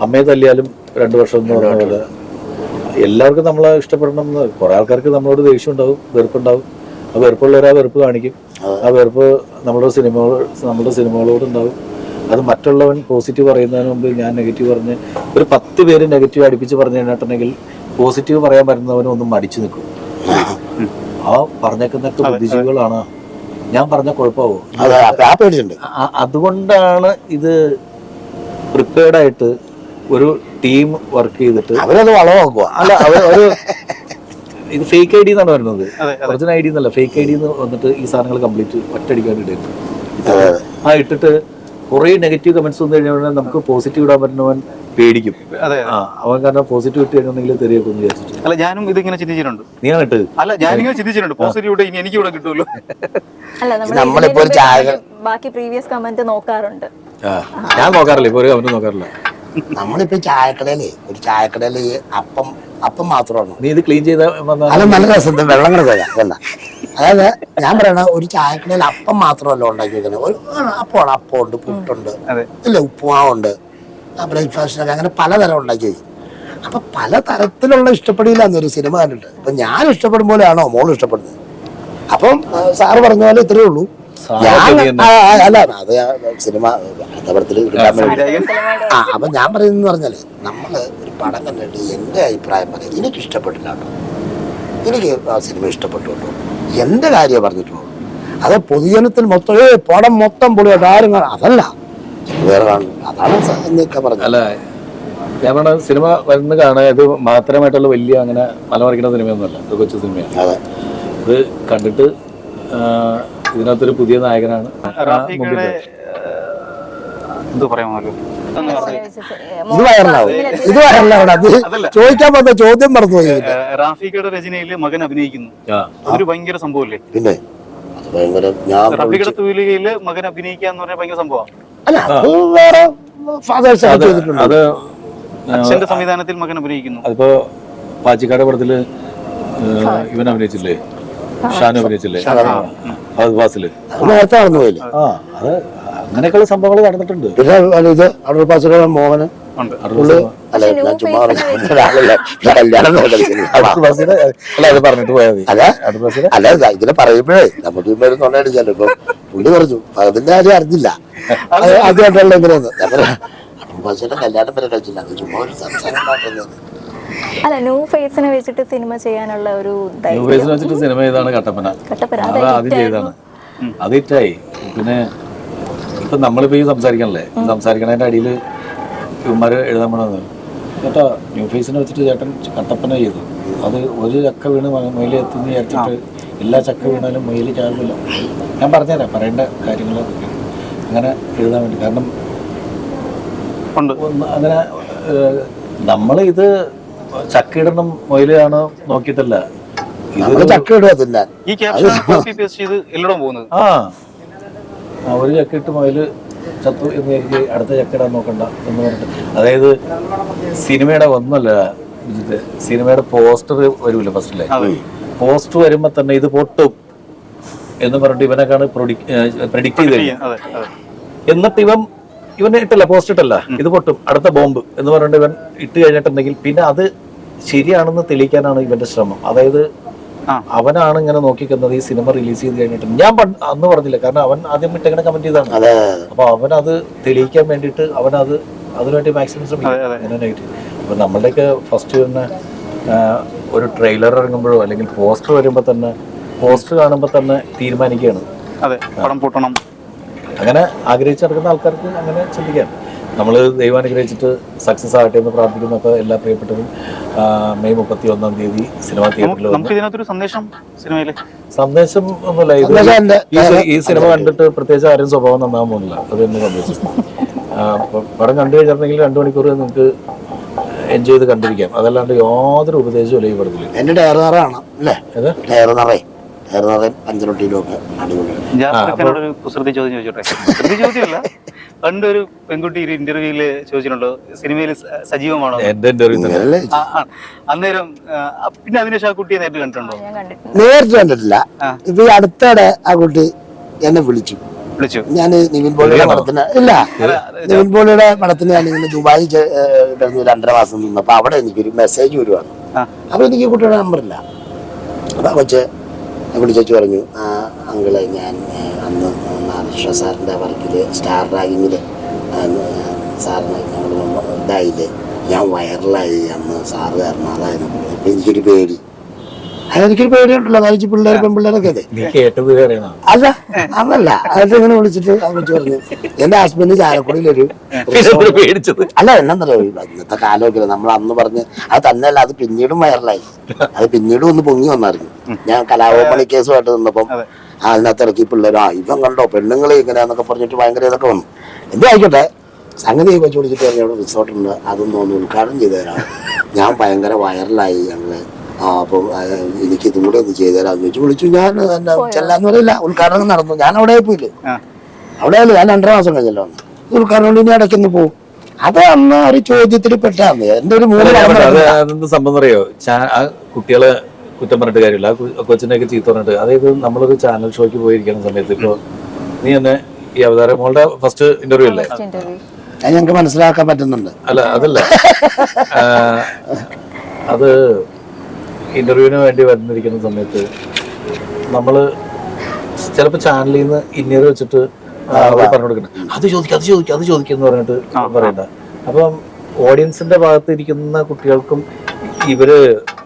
അമ്മയെ തല്ലിയാലും രണ്ട് വർഷം എന്ന് പറഞ്ഞ പോലെ എല്ലാവർക്കും നമ്മളെ ഇഷ്ടപ്പെടണം എന്ന് കുറേ ആൾക്കാർക്ക് നമ്മളോട് ദേഷ്യം ഉണ്ടാവും വെറുപ്പുണ്ടാവും. ആ വെറുപ്പുള്ളവരാ വെറുപ്പ് കാണിക്കും. ആ വെറുപ്പ് നമ്മുടെ സിനിമകൾ നമ്മുടെ സിനിമകളോട് ഉണ്ടാവും. അത് മറ്റുള്ളവൻ പോസിറ്റീവ് പറയുന്നതിന് മുമ്പ് ഞാൻ നെഗറ്റീവ് പറഞ്ഞ് ഒരു പത്ത് പേര് നെഗറ്റീവ് അടുപ്പിച്ച് പറഞ്ഞു കഴിഞ്ഞിട്ടുണ്ടെങ്കിൽ പോസിറ്റീവ് പറയാൻ വരുന്നവനും ഒന്നും മടിച്ചു നിൽക്കും. ആ പറഞ്ഞേക്കുന്നൊക്കെ ബുദ്ധിജീവികളാണ്. ഞാൻ പറഞ്ഞ കുഴപ്പമാവോ? അതുകൊണ്ടാണ് ഇത് പ്രിപ്പയർഡ് ആയിട്ട് ഒരു ടീം വർക്ക് ചെയ്തിട്ട് അവരത് വളമാക്കുക അല്ല അവർ ഒരു ഇത് ഫേക്ക് ഐ ഡി എന്നാണ് വരുന്നത്. അതെ, ഒറിജിനൽ ഐ ഡി എന്നല്ല ഫേക്ക് ഐ ഡി എന്ന് വന്നിട്ട് ഈ സാധനങ്ങൾ കംപ്ലീറ്റ് ഒറ്റടിക്കാൻ അതെ. ആ. ഇട്ടിട്ട് കുറേ നെഗറ്റീവ് കമന്റ്സ് വന്നു കഴിഞ്ഞാൽ നമുക്ക് പോസിറ്റീവ് ഇടാൻ പറ്റുന്നവൻ പേടിക്കും. അതെ അവൻ കാരണം പോസിറ്റീവ് ഇട്ട് കഴിഞ്ഞിട്ടുണ്ടെങ്കിൽ തെറിയൊക്കെ ഒന്ന് വിചാരിച്ചിട്ട്. അല്ല ഞാനും ഇതിങ്ങനെ ചിന്തിച്ചിട്ടുണ്ട്. നീ ഇട്ട് അല്ല ഞാനിങ്ങനെ ചിന്തിച്ചിട്ടുണ്ട്. പോസിറ്റീവ് ഇവിടെ ഇനി എനിക്ക് ഇവിടെ കിട്ടുമല്ലോ അല്ല നമ്മളിപ്പോ ബാക്കി പ്രീവിയസ് കമന്റ് നോക്കാറുണ്ട്. ആ ഞാൻ നോക്കാറില്ല ഇപ്പൊ ഒരു കമന്റ് നോക്കാറില്ല. നമ്മളിപ്പോ ചായക്കടയിലേ ഒരു ചായക്കടയിൽ അപ്പം അപ്പം മാത്രമാണ്. നീ ഇത് ക്ലീൻ ചെയ്ത അത് നല്ല രസം വെള്ളം കൂടെ തരാം വേണ്ട അതായത് ഞാൻ പറയണ ഒരു ചായക്കടയിൽ അപ്പം മാത്രമല്ല ഉണ്ടാക്കി വെക്കുന്നത് ഒരു അപ്പമാണ് അപ്പമുണ്ട് പുട്ടുണ്ട്. ഇല്ല ഉപ്പുമാവുണ്ട് ബ്രേക്ക്ഫാസ്റ്റിനൊക്കെ അങ്ങനെ പലതരം ഉണ്ടാക്കി അപ്പൊ പല തരത്തിലുള്ള ഇഷ്ടപ്പെടില്ല എന്നൊരു സിനിമ കണ്ടിട്ട് അപ്പൊ ഞാൻ ഇഷ്ടപ്പെടും പോലെയാണോ മോൾ ഇഷ്ടപ്പെടുന്നത്? അപ്പം സാറ് പറഞ്ഞ പോലെ ഇത്രയേ ഉള്ളൂ. ഞാൻ ശരി തന്നെ. ആ, ആ, അല്ല അത് സിനിമ അടുത്ത പടത്തിൽ കിട്ടാൻ വേണ്ടി ആ അപ്പൊ ഞാൻ പറയുന്നത് പറഞ്ഞാൽ നമ്മൾ ഒരു പടം കണ്ടിട്ട് എന്റെ അഭിപ്രായം പറയാം എനിക്ക് ഇഷ്ടപ്പെട്ടില്ല കേട്ടോ. എനിക്ക് ആ സിനിമ ഇഷ്ടപ്പെട്ടു കേട്ടോ. എന്റെ കാര്യം പറഞ്ഞിട്ടുള്ളൂ അത് പൊതുജനത്തിൽ മൊത്തം ഏ പടം മൊത്തം പൊളിയായിട്ട് ആരും കാണാം അതല്ല. വേറെ അതാണ് സ- എന്നൊക്കെ പറഞ്ഞത്. അല്ല ഞാൻ പറഞ്ഞ സിനിമ വരുന്ന കാണുക ഇത് മാത്രമായിട്ടുള്ള വലിയ അങ്ങനെ മലമറിക്കുന്ന സിനിമയൊന്നുമല്ല. ഇത് കൊച്ചു സിനിമയാണ്. അതെ. ഇത് കണ്ടിട്ട് ആ, ഇതിനകത്തൊരു പുതിയ നായകനാണ് മുമ്പിൽ. പറയാമല്ലോ ഇത് വയറിലാവും. ഇത് വയറിലാവും അത് അതല്ല. ചോദിക്കാൻ വന്ന ചോദ്യം പറഞ്ഞു ഏഹ് റാഫിക്കയുടെ രചനയിൽ മകൻ അഭിനയിക്കുന്നു. ഒരു അതൊരു ഭയങ്കര സംഭവമല്ലേ? പിന്നെ അത് ഭയങ്കര ഞാൻ റാഫിക്കയുടെ തൂലികയിൽ മകൻ അഭിനയിക്കുക എന്ന് പറഞ്ഞാൽ ഭയങ്കര സംഭവമാണ് അല്ല അത് വേറെ ഫാദേഴ്സ് ചെയ്തിട്ടുണ്ട് അത് അച്ഛന്റെ സംവിധാനത്തിൽ മകൻ അഭിനയിക്കുന്നു. അതിപ്പോ പാച്ചിക്കാട് പടത്തിൽ ഇവൻ അഭിനയിച്ചില്ലേ? ഷാനു. അഭിനയിച്ചില്ലേ ഫഹദ് ഫാസിൽ. നേരത്തെ നടന്നു പോയില്ലേ? ആ അത് അങ്ങനെയൊക്കെയുള്ള സംഭവങ്ങൾ നടന്നിട്ടുണ്ട്. പിന്നെ ഇത് അടൂർ പാസുകൾ മോഹന്. അല്ല ഇങ്ങനെ പറയുമ്പോഴേ നമുക്ക് ഇപ്പൊ ഇപ്പൊ പുള്ളി പറഞ്ഞു അതിന്റെ കാര്യം അറിഞ്ഞില്ല. അത് ആദ്യമായിട്ടുള്ള എങ്ങനെയാന്ന് അടൂർ പാസുകളുടെ കല്യാണം വരെ കഴിച്ചില്ല. അത് ചുമ്മാ ഒരു സംസാരം ഉണ്ടാക്കുന്നത് അല്ല ന്യൂ ഫേസിനെ വെച്ചിട്ട് സിനിമ ചെയ്യാനുള്ള ഒരു ന്യൂ ഫേസിനെ വെച്ചിട്ട് സിനിമ ചെയ്താണ് കട്ടപ്പന. കട്ടപ്പന അത് ആദ്യം ചെയ്താണ് അത് ഹിറ്റായി പിന്നെ ഇപ്പൊ നമ്മളിപ്പോ ഈ സംസാരിക്കണല്ലേ? സംസാരിക്കണതിന്റെ അടിയിൽ ഇവന്മാര് എഴുതാൻ പോണത്. കേട്ടോ ന്യൂ ഫേസിനെ വെച്ചിട്ട് ചേട്ടൻ കട്ടപ്പന ചെയ്തു. അത് ഒരു ചക്ക വീണ് മൊയിൽ എത്തുന്ന വിചാരിച്ചിട്ട് എല്ലാ ചക്ക വീണാലും മൊയിൽ ചാവില്ല. ഞാൻ പറഞ്ഞുതരാം പറയേണ്ട കാര്യങ്ങൾ അങ്ങനെ എഴുതാൻ വേണ്ടി. കാരണം ഉണ്ട്. അങ്ങനെ നമ്മൾ ഇത് ചക്കയിടണം മൊയിലാണ് നോക്കിയിട്ടല്ല. നമ്മൾ ചക്ക ഇടുക ഈ ക്യാപ്ഷൻ കോപ്പി പേസ്റ്റ് ചെയ്ത് പോകുന്നത്? ആ. ആ, ഒരു ചക്കയിട്ട് മൊയിൽ ചത്തു എന്ന് എനിക്ക് അടുത്ത ചക്കയിടാൻ നോക്കണ്ട എന്ന് പറഞ്ഞിട്ട്. അതായത് സിനിമയുടെ ഒന്നല്ല ഇത് സിനിമയുടെ പോസ്റ്റർ വരൂല ഫസ്റ്റിലെ പോസ്റ്റർ വരുമ്പോ തന്നെ ഇത് പൊട്ടും എന്ന് പറഞ്ഞിട്ട് ഇവനെക്കാണ് പ്രഡിക്റ്റ് ചെയ്ത് അതെ അതെ. എന്നിട്ട് ഇവൻ ഇവൻ ഇട്ടല്ല പോസ്റ്റ് ഇട്ടല്ല. ഇത് പൊട്ടും. അടുത്ത ബോംബ് എന്ന് പറഞ്ഞിട്ട് ഇവൻ ഇട്ട് കഴിഞ്ഞിട്ടുണ്ടെങ്കിൽ പിന്നെ അത് ശരിയാണെന്ന് തെളിയിക്കാനാണ് ഇവന്റെ ശ്രമം. അതായത്. അവനാണ് ഇങ്ങനെ നോക്കിക്കുന്നത് ഈ സിനിമ റിലീസ് ചെയ്ത് കഴിഞ്ഞിട്ട്. ഞാൻ അന്ന് പറഞ്ഞില്ല കാരണം അവൻ ആദ്യം ഇട്ടങ്ങനെ കമന്റ് ചെയ്താണ് അതെ അപ്പൊ അവൻ അത് തെളിയിക്കാൻ വേണ്ടിട്ട് അവൻ അത് അതിനുവേണ്ടി മാക്സിമം ശ്രമിക്കും. നെഗറ്റീവ് അപ്പൊ നമ്മളുടെയൊക്കെ ഫസ്റ്റ് തന്നെ ഒരു ട്രെയിലർ ഇറങ്ങുമ്പോഴോ അല്ലെങ്കിൽ പോസ്റ്റർ വരുമ്പോൾ തന്നെ പോസ്റ്റർ കാണുമ്പോൾ തന്നെ തീരുമാനിക്കുകയാണ്. അതെ പടം പൊട്ടണം. അങ്ങനെ ആഗ്രഹിച്ച് നടക്കുന്ന ആൾക്കാർക്ക് അങ്ങനെ ചിന്തിക്കാം. നമ്മൾ ദൈവം അനുഗ്രഹിച്ചിട്ട് സക്സസ് ആകട്ടെ എന്ന് പ്രാർത്ഥിക്കുന്നൊക്കെ എല്ലാ പ്രിയപ്പെട്ടവരും മെയ് മുപ്പത്തി ഒന്നാം തീയതി സിനിമാ തിയേറ്ററിൽ സന്ദേശം സിനിമയിൽ? സന്ദേശം ഒന്നുമില്ല. ഈ സിനിമ കണ്ടിട്ട് പ്രത്യേകിച്ച് ആരും സ്വഭാവം നന്നാൻ പോകുന്നില്ല. അത് തന്നെ സന്ദേശം. പടം കണ്ടു കഴിഞ്ഞിട്ടുണ്ടെങ്കിൽ രണ്ടു മണിക്കൂർ നിങ്ങൾക്ക് എൻജോയ് ചെയ്ത് കണ്ടിരിക്കാം. അതല്ലാണ്ട് യാതൊരു ഉപദേശവും ഇല്ല ഈ പടത്തിൽ എന്റെ ടയർ നിറയാണ് അല്ലേ? ഏത്? നിറയും അഞ്ചിരൊട്ടിയിലും ഒക്കെ അടിപൊളിയാണ്. ഒരു കുസൃതി ചോദ്യം ചോദിച്ചോട്ടെ? കുസൃതി ചോദ്യമല്ല. പണ്ടൊരു പെൺകുട്ടി ഒരു ഇന്റർവ്യൂൽ ചോദിച്ചിട്ടുണ്ടോ? സിനിമയിൽ സജീവമാണോ? എന്റെ ഇന്റർവ്യൂ. അന്നേരം പിന്നെ അതിനുശേഷം ആ കുട്ടിയെ നേരിട്ട് കണ്ടിട്ടുണ്ടോ? നേരിട്ട് കണ്ടിട്ടില്ല. ഇപ്പൊ ഈ അടുത്തിടെ ആ കുട്ടി എന്നെ വിളിച്ചു. വിളിച്ചു. ഞാൻ നിവിൻ പോളിയുടെ പടത്തിന് ഇല്ല. നിവിൻ പോളിയുടെ പടത്തിന് ഞാൻ ഇങ്ങനെ ദുബായി കിടന്ന് രണ്ടര മാസം നിന്നപ്പോ അവിടെ എനിക്കൊരു മെസ്സേജ് വരുവാണ്. അപ്പൊ എനിക്ക് കുട്ടിയുടെ കുട്ടിയുടെ നമ്പറില്ല അപ്പൊ ആ കൊച്ച് ചേച്ചി പറഞ്ഞു "ആ, അങ്കിളെ ഞാൻ അന്ന് നാരായണ സാറിന്റെ വർക്കിൽ സ്റ്റാർ റാഗിങ്ങിൽ സാറിന് ഞങ്ങൾ ഇതായില്ലേ ഞാൻ വൈറലായി അന്ന് സാറ് കാരണം അതായത് എനിക്കൊരു പേടി. അതെനിക്കൊരു പേടിയുണ്ടല്ലോ നാലഞ്ച് പിള്ളേർ പെൺപിള്ളേരൊക്കെ അതെ അല്ല അതല്ല. അതൊക്കെ ഇങ്ങനെ വിളിച്ചിട്ട് പറഞ്ഞു. എന്റെ ഹസ്ബൻഡ് ചാലക്കുടിയിലൊരു അല്ല എന്നാന്നറിയോ ഇന്നത്തെ കാലമൊക്കെ നമ്മൾ അന്ന് പറഞ്ഞ് അത് തന്നെയല്ല അത് പിന്നീടും വൈറലായി. അത് പിന്നീടും ഒന്ന് പൊങ്ങി വന്നായിരുന്നു. ഞാൻ കലാഭവമണി കേസുമായിട്ട് നിന്നപ്പം അതിനകത്ത് ഇറക്കി പിള്ളേരും ആ ഇവൻ കണ്ടോ പെണ്ണുങ്ങളെ ഇങ്ങനെയാന്നൊക്കെ പറഞ്ഞിട്ട് ഭയങ്കര ഇതൊക്കെ വന്നു. എന്തോ ആയിക്കോട്ടെ സംഗതി കൊച്ചു വിളിച്ചിട്ട് പറഞ്ഞു റിസോർട്ടുണ്ട് അതൊന്നും ഒന്ന് ഉദ്ഘാടനം ചെയ്തു തരാം. ഞാൻ ഭയങ്കര വൈറലായി ഞങ്ങൾ. ആ അപ്പം എനിക്ക് ഇതും കൂടെ ഒന്ന് ചെയ്തു തരാമെന്ന് ചോദിച്ചു വിളിച്ചു. ഞാൻ എന്നാ ചെല്ലാന്ന് പറയില്ല. ഉദ്ഘാടനം നടന്നു. ഞാൻ അവിടെ പോയില്ലേ? ആ. അവിടെ അല്ല? ഞാൻ രണ്ടര മാസം കഴിഞ്ഞല്ലോ. ഉദ്ഘാടനം കൊണ്ട് ഇനി ഇടയ്ക്കൊന്ന് പോകും അത് അന്ന് ഒരു ചോദ്യത്തിൽ പെട്ടാന്ന് എന്റെ ഒരു മൂന്ന് സംഭവം അറിയോ ആ കുട്ടികളെ കുറ്റം പറഞ്ഞിട്ട് കാര്യമില്ല. ആ ഒക്കെ ചീത്ത പറഞ്ഞിട്ട്. അതായത് നമ്മളൊരു ചാനൽ ഷോയ്ക്ക് പോയിരിക്കുന്ന സമയത്ത് ഇപ്പൊ നീ തന്നെ ഈ അവതാരം മോളുടെ ഫസ്റ്റ് ഇന്റർവ്യൂ അല്ലേ? ഞങ്ങൾക്ക് മനസ്സിലാക്കാൻ പറ്റുന്നുണ്ട്. അല്ല അതല്ല. അത് ഇന്റർവ്യൂവിന് വേണ്ടി വന്നിരിക്കുന്ന സമയത്ത് നമ്മൾ ചിലപ്പോൾ ചാനലിൽ നിന്ന് ഇന്നർ വെച്ചിട്ട് പറഞ്ഞു കൊടുക്കണം അത് ചോദിക്കുക അത് ചോദിക്കുക അത് ചോദിക്കുക എന്ന് പറഞ്ഞിട്ട് പറയണ്ട. അപ്പം ഓഡിയൻസിന്റെ ഭാഗത്ത് ഇരിക്കുന്ന കുട്ടികൾക്കും ഇവർ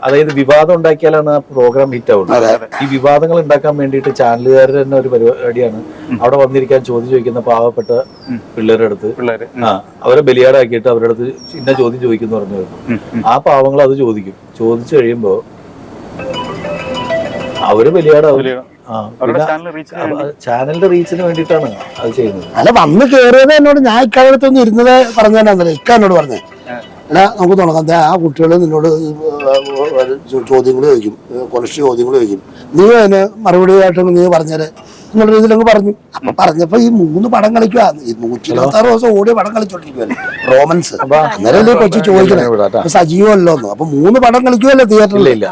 അതായത് വിവാദം ഉണ്ടാക്കിയാലാണ് ആ പ്രോഗ്രാം ഹിറ്റ് ആവുന്നത് ഈ വിവാദങ്ങൾ ഉണ്ടാക്കാൻ വേണ്ടിയിട്ട് ചാനലുകാർ തന്നെ ഒരു പരിപാടിയാണ് അവിടെ വന്നിരിക്കാൻ ചോദ്യം ചോദിക്കുന്ന പാവപ്പെട്ട പിള്ളേരുടെ അടുത്ത് ആ അവരെ ബലിയാടാക്കിയിട്ട് അവരുടെ അടുത്ത് ഇന്ന ചോദ്യം ചോദിക്കുന്നു പറഞ്ഞു ആ പാവങ്ങൾ അത് ചോദിക്കും. ചോദിച്ചു കഴിയുമ്പോ അവർ ബലിയാടാവും. ബലിയാടാവും. ആ അവരുടെ ചാനൽ റീച്ച് ചാനലിന്റെ റീച്ചിന് വേണ്ടിട്ടാണ് അത് ചെയ്യുന്നത്. അല്ല വന്ന് കയറിയത് എന്നോട് ഞാൻ ഇക്കാലത്തൊന്നും ഇരുന്നത് പറഞ്ഞു തന്നെ ഇക്ക എന്നോട് പറഞ്ഞേ. എടാ നമുക്ക് തുടങ്ങാം. ആ കുട്ടികൾ നിന്നോട് ചോദ്യങ്ങൾ ചോദിക്കും. കുറച്ച് ചോദ്യങ്ങൾ ചോദിക്കും. നീ അതിന് മറുപടി ആയിട്ട് നീ പറഞ്ഞേരെ. എന്നുള്ള രീതിയിൽ അങ്ങ് പറഞ്ഞു. അപ്പൊ പറഞ്ഞപ്പോ ഈ മൂന്ന് പടം കളിക്കുക ഈ നൂറ്റി ഇരുപത്തി ആറ് ദിവസം ഓടിയ പടം കളിച്ചോണ്ടിരിക്കുവല്ലേ റോമൻസ്. അന്നേരം കൊച്ചു ചോദിക്കണേ? സജീവമല്ലോ എന്ന്. അപ്പൊ മൂന്ന് പടം കളിക്കുമല്ലോ തിയേറ്ററിൽ ഇല്ല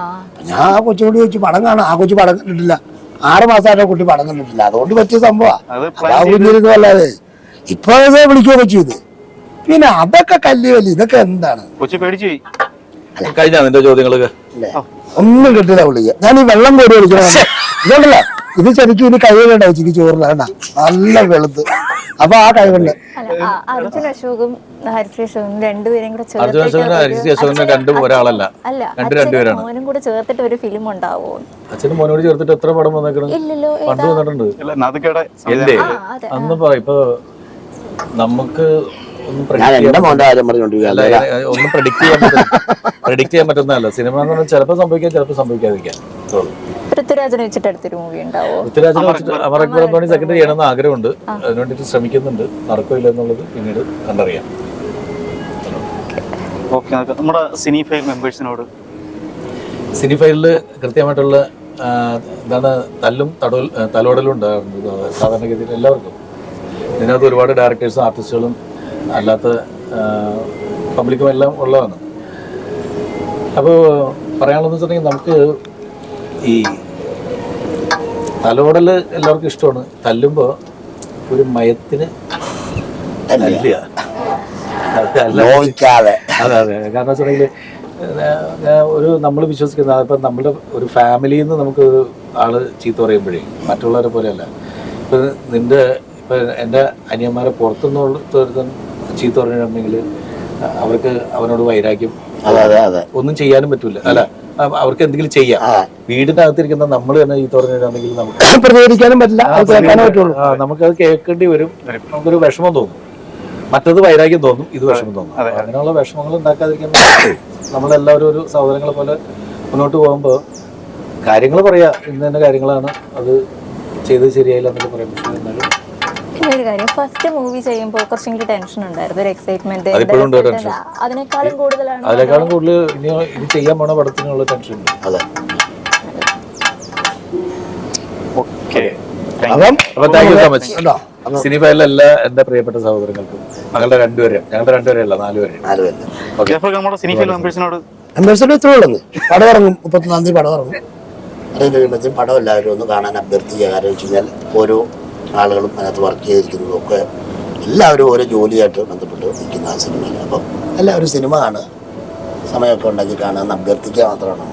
ഞാൻ ആ കൊച്ചുകൂടി വെച്ച് പടം കാണാം. ആ കൊച്ചു പടം കണ്ടിട്ടില്ല. ആറ് മാസമായിട്ട് കുട്ടി പടം കണ്ടിട്ടില്ല. അതുകൊണ്ട് പറ്റിയ സംഭവം. അല്ലാതെ ഇപ്പൊ വിളിക്കുക കൊച്ചു ഇത്? പിന്നെ അതൊക്കെ കല്ല് കല്ല്. ഇതൊക്കെ എന്താണ്? കൊച്ചു പേടിച്ചു കഴിഞ്ഞ നിന്റെ ചോദ്യങ്ങളൊക്കെ? ഒന്നും കിട്ടില്ല വിളിക്കുക ഞാൻ ഈ വെള്ളം കോരി വിളിക്കണം ഇതുണ്ടല്ലോ? ഇത് ശരിക്കും ഇനി കൈ വേണ്ട ഉച്ചയ്ക്ക് ചോറില്ല വേണ്ട നല്ല വെളുത്ത്. അപ്പൊ ആ കൈ കൊണ്ട് അല്ല അർജുൻ അശോകും ഹരിശ്രീ അശോകും രണ്ടുപേരും കൂടെ അർജുൻ അശോകനും ഹരിശ്രീ അശോകനും രണ്ടും ഒരാളല്ല. അല്ല രണ്ട് രണ്ടുപേരാണ്. മോനും കൂടെ ചേർത്തിട്ട് ഒരു ഫിലിം ഉണ്ടാവോ? അച്ഛനും മോനോട് ചേർത്തിട്ട് എത്ര പടം വന്നേക്കണം? ഇല്ലല്ലോ പണ്ട് വന്നിട്ടുണ്ട്. അന്ന് പറ ഇപ്പൊ നമുക്ക് ഒന്നും എന്റെ ചെയ്യാൻ പറ്റുന്നതല്ല. സിനിമ എന്ന് പറഞ്ഞാൽ ചിലപ്പോൾ സംഭവിക്കാം ചിലപ്പോൾ സംഭവിക്കാതിരിക്കാം. പൃഥ്വിരാജിനെ വെച്ചിട്ട് അടുത്തൊരു മൂവി ഉണ്ടാവോ? പൃഥ്വിരാജിനെ വെച്ചിട്ട് അമർ അക്ബർ അംബാനി സെക്കൻഡ് ചെയ്യണമെന്ന് ആഗ്രഹമുണ്ട്. അതിന് വേണ്ടിയിട്ട് ശ്രമിക്കുന്നുണ്ട്. നടക്കില്ല എന്നുള്ളത് പിന്നീട് കണ്ടറിയാം. ഓക്കെ നമ്മുടെ സിനി ഫൈൽ മെമ്പേഴ്സിനോട്. സിനി ഫയലിൽ കൃത്യമായിട്ടുള്ള എന്താണ് തല്ലും തടോൽ തലോടലും ഉണ്ടാകുന്നത്. സാധാരണഗതിയിൽ എല്ലാവർക്കും. ഇതിനകത്ത് ഒരുപാട് ഡയറക്ടേഴ്സും ആർട്ടിസ്റ്റുകളും അല്ലാത്ത പബ്ലിക്കും എല്ലാം ഉള്ളതാണ്. അപ്പോൾ പറയാനുള്ളതെന്ന് വെച്ചിട്ടുണ്ടെങ്കിൽ നമുക്ക് ഈ തലോടൽ എല്ലാവർക്കും ഇഷ്ടമാണ്. തല്ലുമ്പോൾ ഒരു മയത്തിന് തല്ലുക അല്ല. നോവിക്കാതെ. അതെ അതെ. കാരണം വെച്ചിട്ടുണ്ടെങ്കിൽ ഒരു നമ്മൾ വിശ്വസിക്കുന്ന ഇപ്പം നമ്മുടെ ഒരു ഫാമിലിയിൽ നിന്ന് നമുക്ക് ആൾ ചീത്ത പറയുമ്പോഴേ മറ്റുള്ളവരെ പോലെയല്ല. ഇപ്പം നിന്റെ ഇപ്പം എന്റെ അനിയന്മാരെ പുറത്തുനിന്നുള്ള ഒരുത്തൻ ചീത്ത പറഞ്ഞിട്ടുണ്ടെങ്കിൽ അവർക്ക് അവനോട് വൈരാഗ്യം. ഒന്നും ചെയ്യാനും പറ്റൂല. അല്ല അവർക്ക് എന്തെങ്കിലും ചെയ്യാം. വീടിന്റെ അകത്തിരിക്കുന്ന നമ്മൾ തന്നെ ഈ പറഞ്ഞിട്ടുണ്ടെങ്കിൽ നമുക്ക് പ്രതികരിക്കാനും പറ്റില്ല. അത് പറ്റുള്ളൂ. ആ, കേൾക്കേണ്ടി വരും. നമുക്കൊരു വിഷമം തോന്നും. മറ്റത് വൈരാഗ്യം തോന്നും. ഇത് വിഷമം തോന്നും. അങ്ങനെയുള്ള വിഷമങ്ങൾ ഉണ്ടാക്കാതിരിക്കാൻ നമ്മളെല്ലാവരും ഒരു സഹോദരങ്ങളെ പോലെ മുന്നോട്ട് പോകുമ്പോൾ കാര്യങ്ങൾ പറയാ. ഇന്ന തന്നെ കാര്യങ്ങളാണ് അത് ചെയ്ത് ശരിയായില്ല എന്നൊക്കെ പറയാൻ പക്ഷേ എന്നാലും ഒരു കാര്യം. ഫസ്റ്റ് മൂവി ചെയ്യുമ്പോൾ കുറച്ചെങ്കിലും ടെൻഷൻ ഉണ്ടായിരുന്നു. ഒരു എക്സൈറ്റ്മെന്റ് അതിപ്പോഴും ഉണ്ട് tension. അതിനേക്കാളും കൂടുതലാണ് അതിനേക്കാളും കൂടുതൽ ഇനി ഇനി ചെയ്യാൻ പോണ പടത്തിനുള്ള ടെൻഷൻ ഉണ്ട് അതെ. ഓക്കെ. അപ്പം അപ്പൊ താങ്ക് യു സോ മച്ച് എന്റെ പ്രിയപ്പെട്ട സഹോദരങ്ങൾക്കും? ഞങ്ങളുടെ രണ്ടുപേരെയും. ഞങ്ങളുടെ രണ്ടുപേരെയല്ല നാലുപേരെയും. നാല് പേര് നമ്മുടെ സിനി ഫൈൽ മെമ്പേഴ്സിനോട് അംബേദ്കർ ഇത്രേ ഉള്ളൂ പടം ഇറങ്ങും മുപ്പത്തൊന്നാം തീയതി പടം ഇറങ്ങും അറിയുന്ന പടം എല്ലാവരും ഒന്ന് കാണാൻ അഭ്യർത്ഥിക്കുക. കാരണം വെച്ച് കഴിഞ്ഞാൽ ഓരോ ആളുകളും അതിനകത്ത് വർക്ക് ചെയ്തിരിക്കുന്നതും ഒക്കെ എല്ലാവരും ഓരോ ജോലിയായിട്ട് ബന്ധപ്പെട്ട് നിൽക്കുന്ന ആ സിനിമയിൽ. അപ്പം എല്ലാവരും സിനിമ ആണ് സമയമൊക്കെ ഉണ്ടാക്കി കാണാമെന്ന് അഭ്യർത്ഥിക്കുക മാത്രമാണ്.